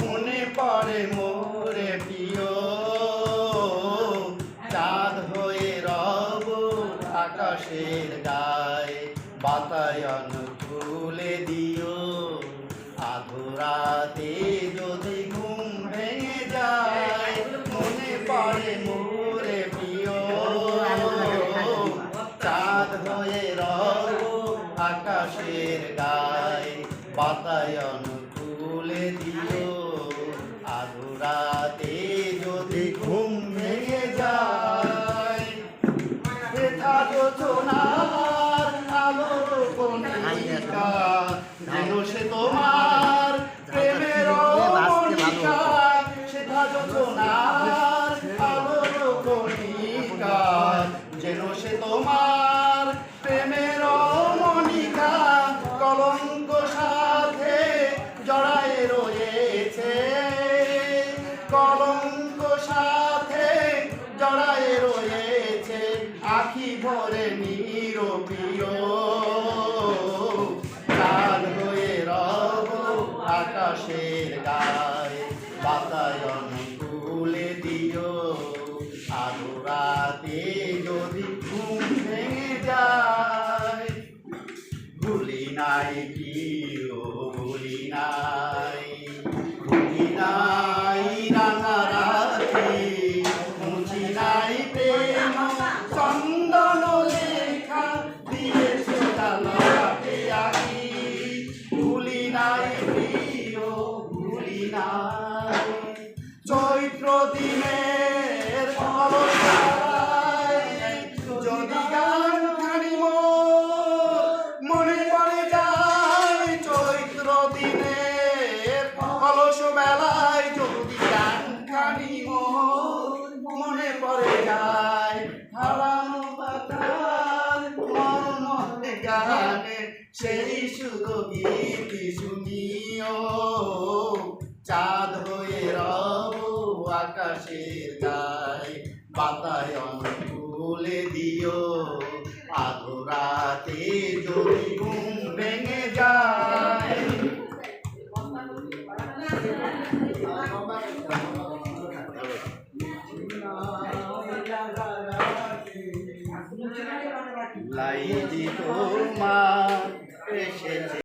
মনে পড়ে মোরে প্রিয়। চাঁদ হয়ে রব আকাশের গায়ে, বাতায়ন খুলে দিও। আধুরাতে যদি ঘুম ভেঙে যায়, মনে পড়ে মোরে প্রিয়। চাঁদ হয়ে রব আকাশের গায়ে, বাতায়ন যেন সে তোমার প্রেমের মনিকা যোজনার আলোর কণিকা যেন সে তোমার প্রেমের মনিকা কলঙ্ক সাথে জড়ায় রয়েছে। কলঙ্ক সাথে জড়ায় রয়েছে আখি ভরে নিরপিয় রাতে যদি ঘুম ভেঙে যায় ভুলি নাই প্রিয় ভুলি নাই। গীতি শুনিও চাঁদ হয়ে রব আকাশের গায়ে বাতায়ন তুলে দিও। আধো রাতে যদি ঘুম ভেঙে যায় লাইজি তোমার এসেছে।